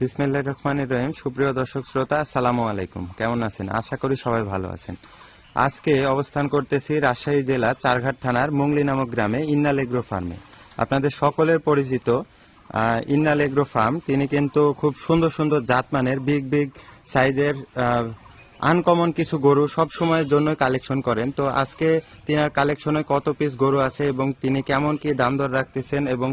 বিসমিল্লাহ রহমান রহিম। সুপ্রিয় দর্শক, শ্রোতা, আসসালামু আলাইকুম। কেমন আছেন? আশা করি সবাই ভালো আছেন। আজকে অবস্থান করতেছি রাজশাহী জেলা চারঘাট থানার মুংলি নামক গ্রামে ইন্নাল এগ্রো ফার্মে। আপনাদের সকলের পরিচিত ইন্নাল এগ্রো ফার্ম। তিনি কিন্তু খুব সুন্দর সুন্দর জাতমানের বিগ বিগ সাইজের আনকমন কিছু গরু সব সময়ের জন্য কালেকশন করেন। তো আজকে তিনার কালেকশনে কত পিস গরু আছে এবং তিনি কেমন কি দাম দর রাখতেছেন এবং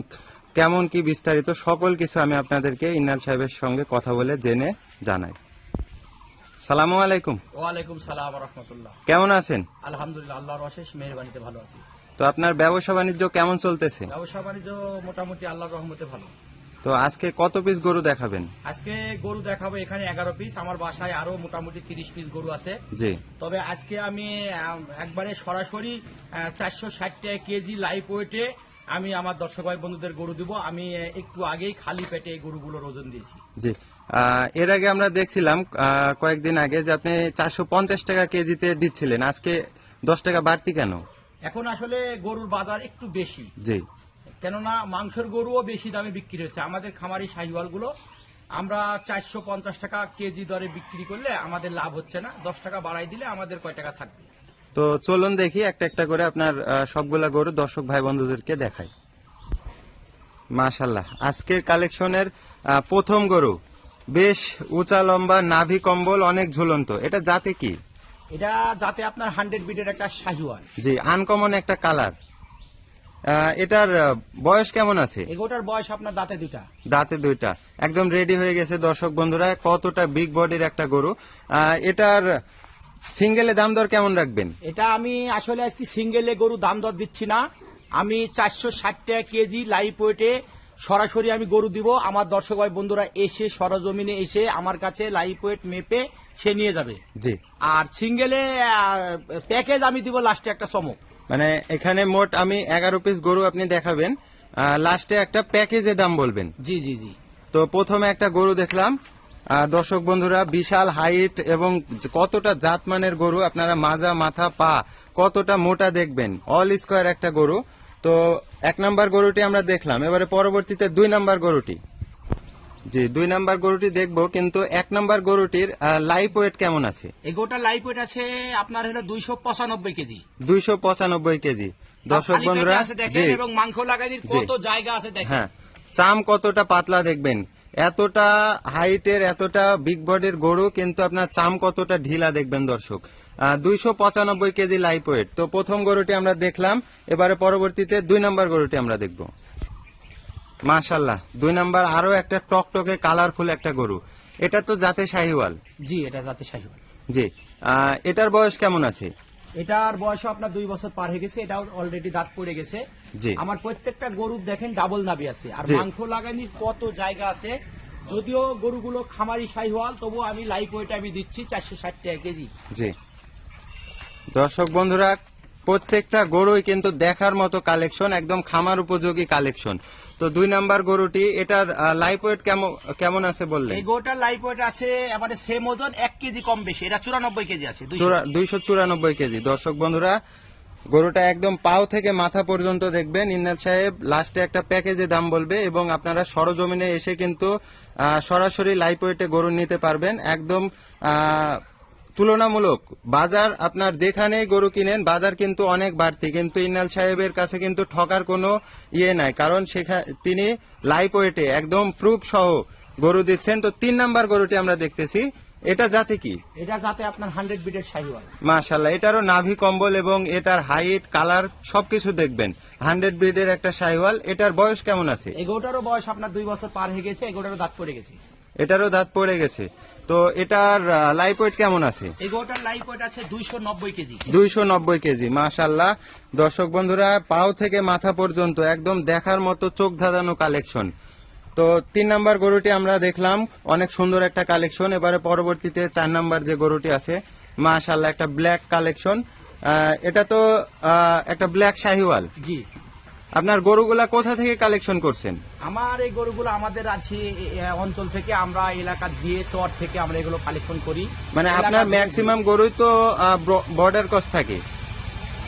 কেমন কি বিস্তারিত সকল কিছু আমি আপনাদেরকে ইন্নাল সাহেবের সঙ্গে কথা বলে জেনে জানাই। সালামু আলাইকুম। ওয়ালাইকুম সালাম রহমতুল্লাহ। কেমন আছেন? আলহামদুলিল্লাহ আল্লাহর অশেষ মেহরবানিতে ভালো আছি। তো আপনার ব্যবসা বাণিজ্য কেমন চলতেছে? ব্যবসা বাণিজ্য মোটামুটি আল্লাহর রহমতে ভালো। তো আজকে কত পিস গরু দেখাবেন? আজকে গরু দেখাবো এখানে এগারো পিস আমার বাসায় আরও মোটামুটি তিরিশ পিস গরু আছে। জি। তবে আজকে আমি একবারে সরাসরি চারশো ষাট টাকা কেজি লাইভ ওয়েটে আমি আমার দর্শক ভাই বন্ধুদের গরু দিব। আমি একটু আগেই খালি পেটে এই গরুগুলোর ওজন দিয়েছি। জি। এর আগে আমরা দেখছিলাম কয়েকদিন আগে যে আপনি চারশো পঞ্চাশ টাকা কেজিতে দিচ্ছিলেন। আজকে দশ টাকা বাড়তি কেন? এখন আসলে গরুর বাজার একটু বেশি। জি। কেননা মাংসের গরুও বেশি দামে বিক্রি হচ্ছে। আমাদের খামারি শাহিওয়ালগুলো আমরা চারশো পঞ্চাশ টাকা কেজি দরে বিক্রি করলে আমাদের লাভ হচ্ছে না। দশ টাকা বাড়াই দিলে আমাদের কয় টাকা থাকবে? তো চলুন দেখি একটা একটা করে আপনার সবগুলা গরু দর্শক ভাই বন্ধুদেরকে দেখাই। মাশাল্লাহ আজকের কালেকশনের প্রথম গরু। বেশ উঁচা লম্বা নাভি কম্বল অনেক ঝুলন্ত। এটা জাতে কি? এটা যাতে আপনার হান্ড্রেড বিটের একটা শাহিওয়াল জি আনকমন একটা কালার এটার বয়স কেমন আছে? এগোটার বয়স আপনার দাঁতে দুটা দাঁতে দুইটা। একদম রেডি হয়ে গেছে দর্শক বন্ধুরা কতটা বিগ বডির একটা গরু। এটার সিঙ্গেলে দাম দর কেমন রাখবেন? এটা আমি আসলে আজকে সিঙ্গেলে গরু দাম দর দিচ্ছি না। আমি চারশো ষাট টাকা কেজি লাইভ ওয়েটে সরাসরি আমি গরু দিব। আমার দর্শক ভাই বন্ধুরা এসে সরজমিনে এসে আমার কাছে লাইভ ওয়েট মেপে সে নিয়ে যাবে। জি। আর সিঙ্গেলে প্যাকেজ আমি দিব লাস্টে একটা চমক। মানে এখানে মোট আমি এগারো পিস গরু আপনি দেখাবেন। লাস্টে একটা প্যাকেজে দাম বলবেন। জি জি জি। তো প্রথমে একটা গরু দেখলাম। দর্শক বন্ধুরা বিশাল হাইট এবং কতটা জাতমানের গরু আপনারা মাজা মাথা পা কতটা মোটা দেখবেন। অল স্কোয়ার একটা গরু। তো এক নাম্বার গরুটি আমরা দেখলাম। এবারে পরবর্তীতে দুই নাম্বার গরুটি। জি দুই নাম্বার গরুটি দেখব কিন্তু এক নাম্বার গরুটির লাইফ ওয়েট কেমন আছে? এগোটা লাইভ ওয়েট আছে আপনার হলো দুইশো পঁচানব্বই কেজি। দুইশো পঁচানব্বই কেজি। দর্শক বন্ধুরা দেখেন এবং মাংস লাগানির কত জায়গা আছে দেখেন। হ্যাঁ চাম কতটা পাতলা দেখবেন। এতটা হাইটের এতটা বিগ বডির গরু কিন্তু আপনার চাম কতটা ঢিলা দেখবেন দর্শক। দুইশো পঁচানব্বই কেজি লাইফ ওয়েট তো প্রথম গরুটি আমরা দেখলাম এবারে পরবর্তীতে দুই নম্বর গরুটি আমরা দেখব। মাশাল্লাহ দুই নাম্বার আরও একটা টকটকে কালারফুল একটা গরু। এটা তো জাতে শাহিওয়াল। জি এটা জাতে শাহিওয়াল। জি এটার বয়স কেমন আছে? এটার বয়স আপনার দুই বছর পার হয়ে গেছে এটাও অলরেডি দাঁত পড়ে গেছে। আমার প্রত্যেকটা গরু দেখেন ডাবল নাবি আছে। আর মাংস লাগানির কত জায়গা আছে যদিও গরুগুলো খামারি শাহিওয়াল তবু আমি লাইভ ওয়েট আমি দিচ্ছি চারশো ষাট টাকা কেজি। জি। দর্শক বন্ধুরা প্রত্যেকটা গরুই কিন্তু দেখার মতো কালেকশন একদম খামার উপযোগী কালেকশন তো দুই নাম্বার গরুটি এটার লাইফ ওয়েট কেমন কেমন আছে বললেন? এই গরুটার লাইভ ওয়েট আছে এবারে সেম ওজন এক কেজি কম বেশি এটা চুরানব্বই কেজি আছে দুইশো চুরানব্বই কেজি। দর্শক বন্ধুরা গরুটা একদম পাও থেকে মাথা পর্যন্ত দেখবেন। ইন্নাল সাহেব লাস্টে একটা প্যাকেজে দাম বলবে এবং আপনারা সরজমিনে এসে কিন্তু সরাসরি লাইফ ওয়েটে গরু নিতে পারবেন। একদম তুলনামূলক বাজার আপনার যেখানেই গরু কিনেন, বাজার কিন্তু অনেক বাড়তি। কিন্তু ইন্নাল সাহেবের কাছে কিন্তু ঠকার কোনো ইয়ে নাই। কারণ সেখানে তিনি লাইফ ওয়েটে একদম প্রুফ সহ গরু দিচ্ছেন। তো তিন নাম্বার গরুটি আমরা দেখতেছি। এটা জাতি কি? এটা যাতে আপনার হান্ড্রেড বিটের শাহিওয়াল মাশাল্লাহ এটারও নাভি কম্বল এবং এটার হাইট কালার সবকিছু দেখবেন। হান্ড্রেড ব্রিডের একটা সাইওয়াল এটার বয়স কেমন আছে? এগোটারও বয়স আপনার দুই বছর পার হয়ে গেছে এগোটারও দাঁত পড়ে গেছে। এটারও দাঁত পড়ে গেছে। তো এটার লাইফ ওয়েট কেমন আছে? এই গরুটার লাইভ ওয়েট আছে দুইশো নব্বই কেজি। দুইশো নব্বই কেজি মাশাল্লাহ দর্শক বন্ধুরা পাও থেকে মাথা পর্যন্ত একদম দেখার মতো চোখ ধাঁধানো কালেকশন তো তিন নাম্বার গরুটি আমরা দেখলাম অনেক সুন্দর একটা কালেকশন এবারে পরবর্তীতে চার নাম্বার যে গরুটি আছে মাশাল্লাহ একটা ব্ল্যাক কালেকশন এটা তো একটা ব্ল্যাক শাহিওয়াল। জি। আপনার গরুগুলা কোথা থেকে কালেকশন করছেন? আমার এই গরুগুলো আমাদের আছে অঞ্চল থেকে আমরা এলাকা দিয়ে চর থেকে আমরা এগুলো কালেকশন করি। মানে আপনার ম্যাক্সিমাম গরুই তো বর্ডার কস থাকে।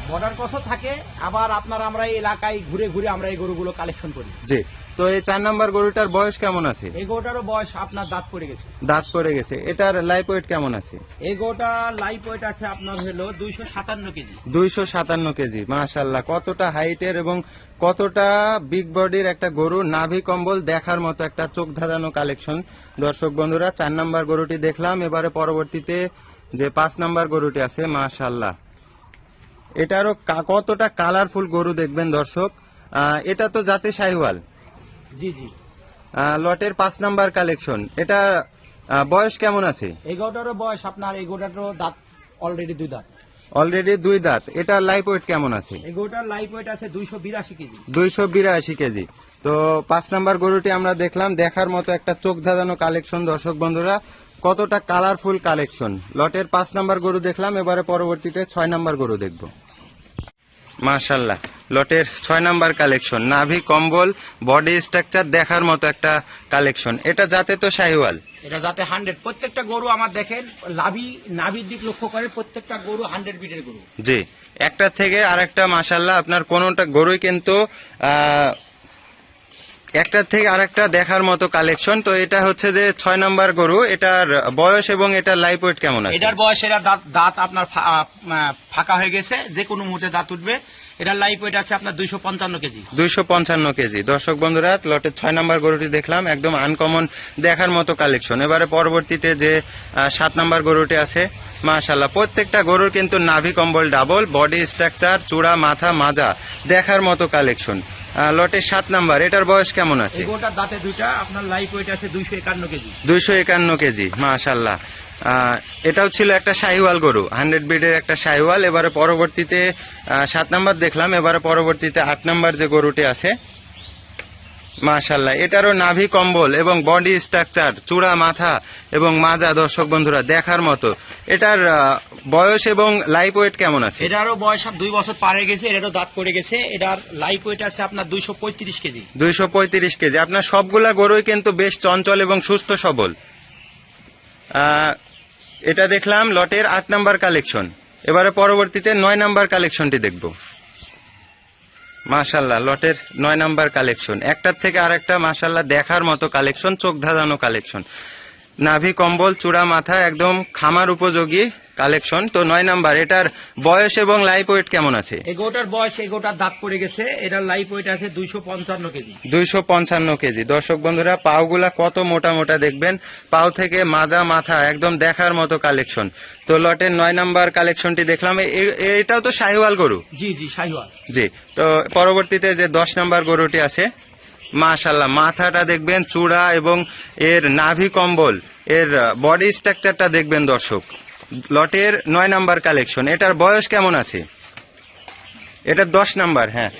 বর্ডার কসও থাকে আবার আপনার আমরা এই এলাকায় ঘুরে ঘুরে আমরা এই গরুগুলো কালেকশন করি। জি তো এই চার নাম্বার গরুটার বয়স কেমন আছে? এই গরুটারও বয়স আপনার দাঁত পড়ে গেছে। দাঁত পড়ে গেছে। এটার লাইফ ওয়েট কেমন আছে? এই গরুটা লাইফ ওয়েট আছে আপনার হলো দুইশো সাতান্ন কেজি। দুইশো সাতান্ন কেজি মাশাল্লাহ কতটা হাইটের এবং কতটা বিগ বডির একটা গরু নাভি কম্বল দেখার মতো একটা চোখ ধাঁধানো কালেকশন দর্শক বন্ধুরা চার নাম্বার গরুটি দেখলাম এবারে পরবর্তীতে যে পাঁচ নাম্বার গরুটি আছে মাশাল্লাহ এটারও কতটা কালারফুল গরু দেখবেন দর্শক? এটা তো জাতে শাহিওয়াল জি জি। লটের পাঁচ নাম্বার কালেকশন এটা বয়স কেমন আছে? এই গরুটারও বয়স আপনার এই গরুটারও দাঁত অলরেডি দুই দাঁত। অলরেডি দুই দাঁত। এটা লাইফ ওয়েট কেমন আছে? এই গরুটার লাইফ ওয়েট আছে দুইশো বিরাশি কেজি। দুইশো বিরাশি কেজি। তো পাঁচ নাম্বার গরুটি আমরা দেখলাম দেখার মতো একটা চোখ ধাঁধানো কালেকশন দর্শক বন্ধুরা। কতটা কালারফুল কালেকশন লটের পাঁচ নাম্বার গরু দেখলাম এবারে পরবর্তীতে ছয় নাম্বার গরু দেখব। মাশাল্লাহ লটের ছয় নাম্বার কালেকশন নাভি কম্বল বডি স্ট্রাকচার দেখার মতো একটা কালেকশন। এটা যাতে তো শাহিওয়াল? এটা যাতে হান্ড্রেড। প্রত্যেকটা গরু আমার দেখেন লাভি নাভির দিক লক্ষ্য করে প্রত্যেকটা গরু হান্ড্রেড বিটের গরু। জি। একটা থেকে আরেকটা মাসাল্লাহ আপনার কোনটা গরুই কিন্তু আহ, একটার থেকে আরেকটা দেখার মতো কালেকশন তো এটা হচ্ছে যে ছয় নাম্বার গরু। এটার বয়স এবং এটার লাইফ ওয়েট কেমন আছে? এটার বয়স এরা দাঁত দাঁত আপনার ফাঁকা হয়ে গেছে। যে কোনো মুহূর্তে দাঁত উঠবে। এটার লাইফ ওয়েট আছে আপনার দুইশো পঞ্চান্ন কেজি। দুইশো পঞ্চান্ন কেজি। দর্শক বন্ধুরা লটের ছয় নাম্বার গরুটি দেখলাম। একদম আনকমন দেখার মতো কালেকশন এবারে পরবর্তীতে যে সাত নাম্বার গরুটি আছে মাশাল্লাহ প্রত্যেকটা গরুর কিন্তু নাভি কম্বল ডাবল বডি স্ট্রাকচার চূড়া মাথা মাজা দেখার মতো কালেকশন লটের সাত নাম্বার এটার বয়স কেমন আছে? দাঁতে দুইটা আপনার লাইফ ওয়েট আছে দুইশো একান্ন কেজি। দুইশো একান্ন কেজি মাশাল্লাহ এটাও ছিল একটা শাহিওয়াল গরু হান্ড্রেড বিডের একটা শাহিওয়াল। এবারে পরবর্তীতে সাত নাম্বার দেখলাম এবারে পরবর্তীতে আট নাম্বার যে গরুটি আছে মাশাল্লাহ এটারও নাভি কম্বল এবং বডি স্ট্রাকচার চূড়া মাথা এবং মাজা দর্শক বন্ধুরা দেখার মতো। এটার বয়স এবং লাইফ ওয়েট কেমন আছে? এটারও বয়স দুই বছর পারে গেছে এটারও দাঁত পড়ে গেছে। এটার লাইফ ওয়েট আছে আপনার দুইশো পঁয়ত্রিশ কেজি। দুইশো পঁয়ত্রিশ কেজি। আপনার সবগুলা গরুই কিন্তু বেশ চঞ্চল এবং সুস্থ সবল। এটা দেখলাম লটের আট নাম্বার কালেকশন এবারে পরবর্তীতে নয় নাম্বার কালেকশনটি দেখব। মাশাল্লাহ, লটের নয় নাম্বার কালেকশন। একটার থেকে আর একটা মাশাল্লাহ দেখার মতো কালেকশন চোখ ধাঁধানো কালেকশন। নাভি কম্বল, চূড়া মাথা, একদম খামার উপযোগী। কালেকশন। তো নয় নাম্বার এটার বয়স এবং লাইফ ওয়েট কেমন আছে? এই গরুটার বয়স এই গরুটার দাঁত পড়ে গেছে এটার লাইফ ওয়েট আছে দুইশো পঞ্চান্ন কেজি। দুইশো পঞ্চান্ন কেজি। দর্শক বন্ধুরা পাওগুলা কত মোটা মোটা দেখবেন? পাও থেকে মাজা মাথা একদম দেখার মতো কালেকশন। তো লটের নয় নাম্বার কালেকশনটি দেখলাম এটাও তো শাহিওয়াল গরু? জি জি শাহিওয়াল। জি তো পরবর্তীতে যে দশ নাম্বার গরুটি আছে মাশাল্লাহ মাথাটা দেখবেন চূড়া এবং এর নাভি কম্বল এর বডি স্ট্রাকচারটা দেখবেন দর্শক। লটের নয় নাম্বার কালেকশন। এটার বয়স কেমন আছে? এটা দশ নাম্বার হ্যাঁ।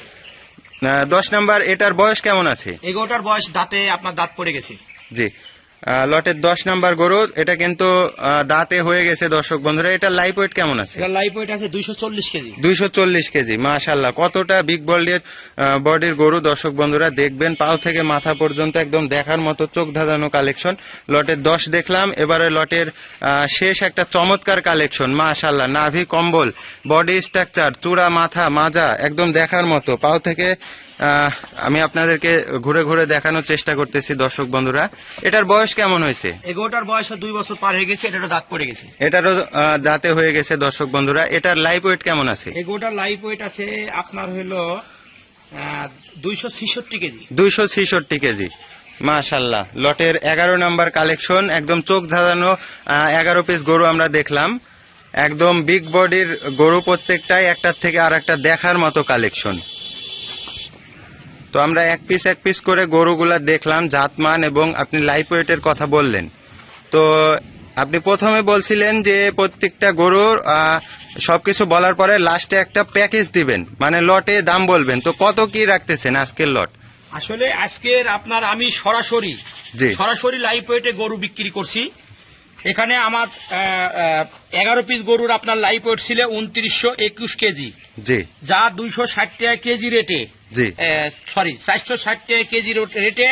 দশ নাম্বার এটার বয়স কেমন আছে? এগোটার বয়স দাঁতে আপনার দাঁত পড়ে গেছে। জি। লটের দশ নাম্বার গরু এটা কিন্তু দাঁতে হয়ে গেছে দর্শক বন্ধুরা। এটা লাইফ ওয়েট কেমন আছে? এটার লাইফ ওয়েট আছে দুইশো চল্লিশ কেজি। দুইশো চল্লিশ কেজি মাশাল্লাহ কতটা বিগ বডির বডির গরু দর্শক বন্ধুরা দেখবেন। পাও থেকে মাথা পর্যন্ত একদম দেখার মতো চোখ ধাঁধানো কালেকশন লটের দশ দেখলাম এবারে লটের শেষ একটা চমৎকার কালেকশন মাশাল্লাহ নাভি কম্বল বডি স্ট্রাকচার চূড়া মাথা মাজা একদম দেখার মতো। পাও থেকে আমি আপনাদেরকে ঘুরে ঘুরে দেখানোর চেষ্টা করতেছি দর্শক বন্ধুরা। এটার বয়স কেমন হয়েছে? এই গরুটার বয়স দুই বছর পার হয়ে গেছে এটারও দাঁত পড়ে গেছে। এটারও দাঁতে হয়ে গেছে দর্শক বন্ধুরা। এটার লাইফ ওয়েট কেমন আছে? এই গরুটার লাইফ ওয়েট আছে আপনার হলো দুইশো ছিষট্টি কেজি। দুইশো ছিষট্টি কেজি। মাশাল্লাহ লটের এগারো নাম্বার কালেকশন একদম চোখ ধাঁধানো এগারো পিস গরু আমরা দেখলাম। একদম বিগ বডির গরু প্রত্যেকটাই একটার থেকে আর একটা দেখার মতো কালেকশন তো আমরা এক পিস এক পিস করে গরুগুলা দেখলাম জাতমান এবং আপনি লাইফ ওয়েটের কথা বললেন। তো আপনি প্রথমে বলছিলেন যে প্রত্যেকটা গরুর সবকিছু বলার পরে লাস্টে একটা প্যাকেজ দিবেন মানে লটে দাম বলবেন। তো কত কি রাখতেছেন আজকের লট? আসলে আজকের আপনার আমি সরাসরি। সরাসরি লাইফ ওয়েটে গরু বিক্রি করছি। এখানে আমার এগারো পিস গরুর আপনার লাইফ ওয়েট ছিল উনত্রিশশো একুশ কেজি। জি। যা দুইশো ষাট টাকা কেজি রেটে। সরি চারশো ষাট টাকা কেজি রেটে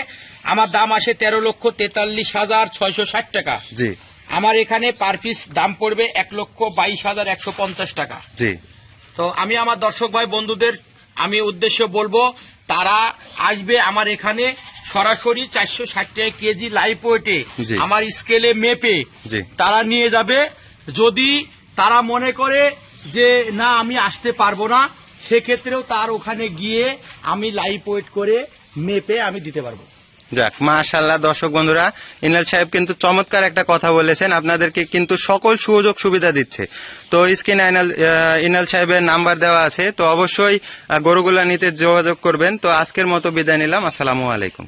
আমার দাম আসে তেরো লক্ষ তেতাল্লিশ হাজার ছয়শো ষাট টাকা। জি। আমার এখানে পার পিস দাম পড়বে এক লক্ষ বাইশ হাজার একশো পঞ্চাশ টাকা। জি। তো আমি আমার দর্শক ভাই বন্ধুদের আমি উদ্দেশ্য বলব তারা আসবে আমার এখানে সরাসরি চারশো ষাট টাকা কেজি লাইফ ওয়েটে আমার স্কেলে মেপে তারা নিয়ে যাবে। যদি তারা মনে করে যে না আমি আসতে পারব না সেক্ষেত্রেও তার ওখানে গিয়ে আমি লাইভ ওয়েট করে মেপে আমি দিতে পারব। যাক মাশাল্লাহ দর্শক বন্ধুরা, ইনাল সাহেব কিন্তু চমৎকার একটা কথা বলেছেন, আপনাদেরকে কিন্তু সকল সুযোগ সুবিধা দিচ্ছে। তো স্ক্রিনে আইনাল ইনাল সাহেবের নাম্বার দেওয়া আছে, তো অবশ্যই গরুগুলা নিতে যোগাযোগ করবেন। তো আজকের মতো বিদায় নিলাম, আসসালামু আলাইকুম।